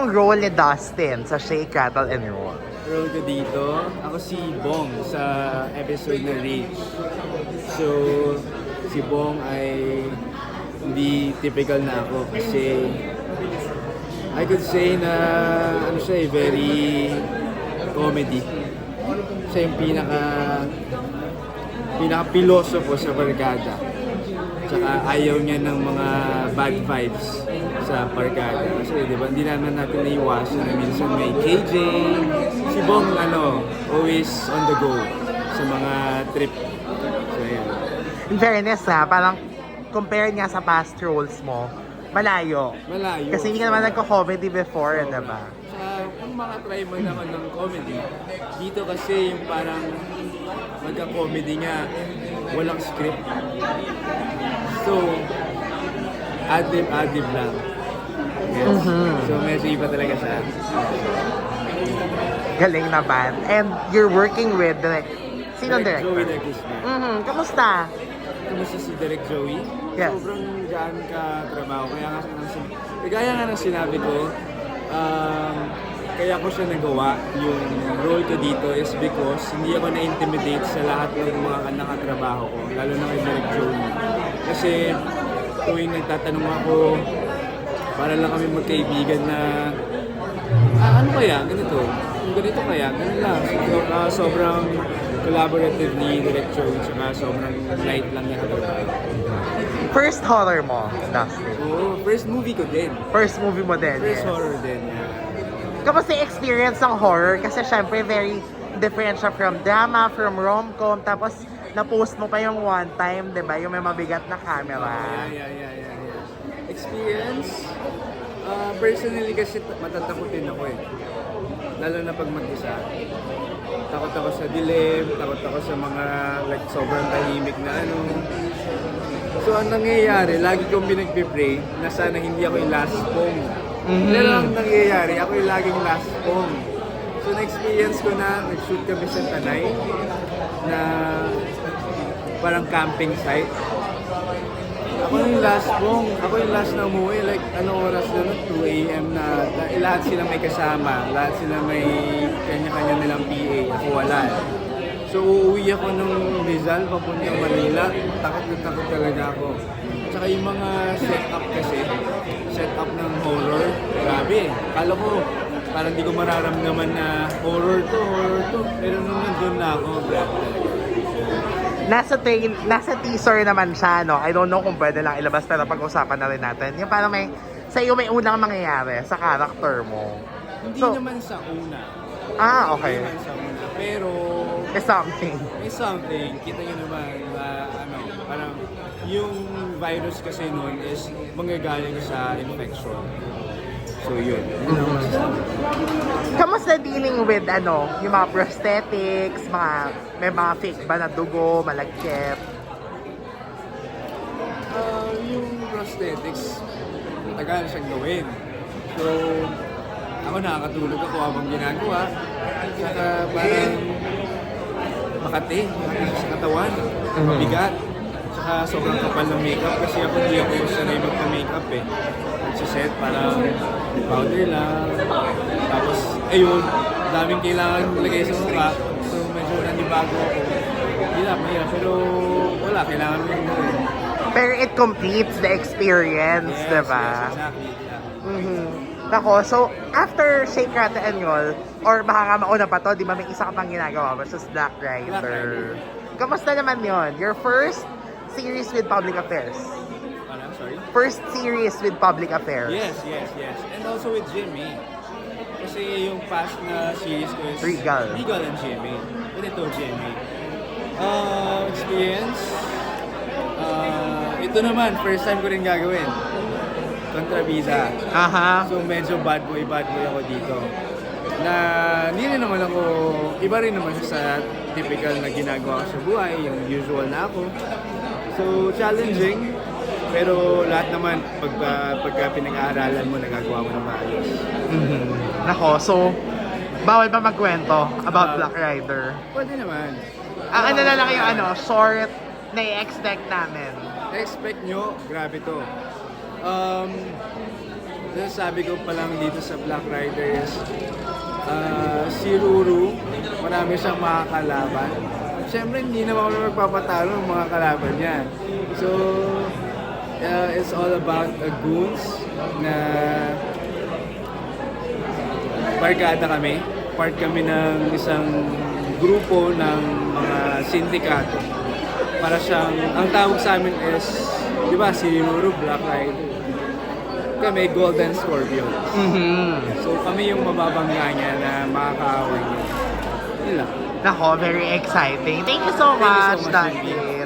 Ang role ni Dustin sa Shake, Rattle, and Roll. Role ko dito, ako si Bong sa episode na Rage. So, si Bong ay hindi typical na ako kasi I could say na ano siya eh, very comedy. Siya yung pinaka pinaka pilosofo sa barkada. Tsaka ayaw niya ng mga bad vibes sa barkada. Kasi di ba, hindi naman natin naiwasan na minsan may KJ. Si Bong, ano, always on the go sa mga trip. So, yun. In fairness ha, parang compare niya sa past roles mo, malayo. Malayo. Kasi hindi ka naman nagko-comedy before, di ba? Sa kung makatry mo naman ng comedy, dito kasi yung parang magka-comedy niya, walang script. So, adlib-adlib lang. Yes. Mhm. So, medyo iba talaga siya. Galing naman. And you're working with direct... Sino Joey director? De Guzman. Mhm. Kamusta? Kumusta si Direk Joey? Yes. Sobrang gaan ka trabaho. Kaya nga, kaya nga ng sinabi ko, um, kaya ko siya nagawa yung role ko dito is because hindi ako na-intimidate sa lahat ng mga nakatrabaho ko, lalo na kay Direk Joey. Kasi tuwing nagtatanong ako, para lang kami magkaibigan na, ah, ano kaya, ganito, kung ganito kaya, ganun lang. So, ah, sobrang collaborative ni Direk Joey, tsaka sobrang light lang niya katrabaho. First horror mo, Dustin. Oo, first movie ko din. First movie mo din. First yes. horror din. Yeah. Kamusta yung experience ng horror? Kasi syempre very different siya from drama, from rom-com, tapos na-post mo pa yung one time, di ba? Yung may mabigat na camera. Yeah, yeah, yeah, yeah. Experience, uh, personally kasi matatakotin ako eh. Lalo na pag mag-isa. Takot ako sa dilim, takot ako sa mga like sobrang tahimik na ano. So ang nangyayari, lagi kong pinagpipray na sana hindi ako yung last pong. Mhm. Pero ang nangyayari, ako yung laging last pong. So na-experience ko na, nag-shoot kami sa Tanay na parang camping site. Ako yung last pong, ako yung last na umuwi, like anong oras na nun? 2 a.m. na, na lahat sila may kasama, lahat sila may kanya-kanya nilang PA, ako wala. eh. So uuwi ako nung Rizal, papuntang Manila, takot na takot talaga ako. Tsaka yung mga setup kasi, setup ng horror, grabe. Kala ko, parang di ko mararamdaman na horror to, horror to. Pero nung nandun na ako, grabe talaga. Nasa, train, nasa teaser naman siya, no? I don't know kung pwede lang ilabas, pero pag-usapan na rin natin. Yung parang may, sa iyo may unang mangyayari sa character mo. Hindi So- naman sa una. Ah, Hindi okay. naman sa una. Pero Is something. may something, kita nyo naman na ano, parang yung virus kasi noon is manggagaling sa infection. So yun. yun ang masasabi. Kamusta dealing with ano, yung mga prosthetics, mga may mga fake ba na dugo, malagkit? Ah, yung prosthetics, matagal siyang gawin. So, ako nakakatulog ako habang ginagawa. Saka parang makati, makati sa katawan, mabigat. Saka sobrang kapal ng makeup kasi ako hindi ako sanay magpa-makeup eh. Sa set, parang powder lang. Tapos, ayun, daming kailangan ilagay sa mukha. So, medyo nanibago ako. Hirap, mahirap. Pero wala, kailangan mo yung gawin. Pero it completes the experience, Yes, di ba? Yes, exactly. Yeah. Mhm. Nako, so after Shake, Rattle, and Roll, or baka nga mauna pa to, di ba may isa ka pang ginagawa versus Black Rider. Black Rider. Kamusta naman yon? Your first series with public affairs. Ano, sorry? First series with public affairs. Yes, yes, yes. And also with Jimmy. Kasi yung past na series ko is Regal. Regal and Jimmy. But ito, Jimmy. Uh, experience. Uh, ito naman, first time ko rin gagawin. Kontrabida. Aha. So medyo bad boy, bad boy ako dito. Na hindi rin naman ako, iba rin naman siya sa typical na ginagawa ko sa buhay, yung usual na ako. So challenging, pero lahat naman pagka, pagka pinag-aaralan mo, nagagawa mo na maayos. Mhm. Nako, so bawal ba magkwento about Ah. Black Rider? Pwede naman. Ang ano na lang yung ano, short na i-expect namin. expect nyo, grabe to. Um, sabi ko pa lang dito sa Black Rider is ah, si Ruru, marami siyang makakalaban. Siyempre, hindi naman kami magpapatalo ng mga kalaban niya. So, uh, it's all about the goons na barkada kami. Part kami ng isang grupo ng mga sindikato. Para siyang, ang tawag sa amin is, di ba, si Ruru Black Rider. Kami, Golden Scorpion. Mhm. So kami yung mababangga niya na makakaaway niya. Yun lang. Nako, very exciting. Thank you so Thank you so much, much, Dante.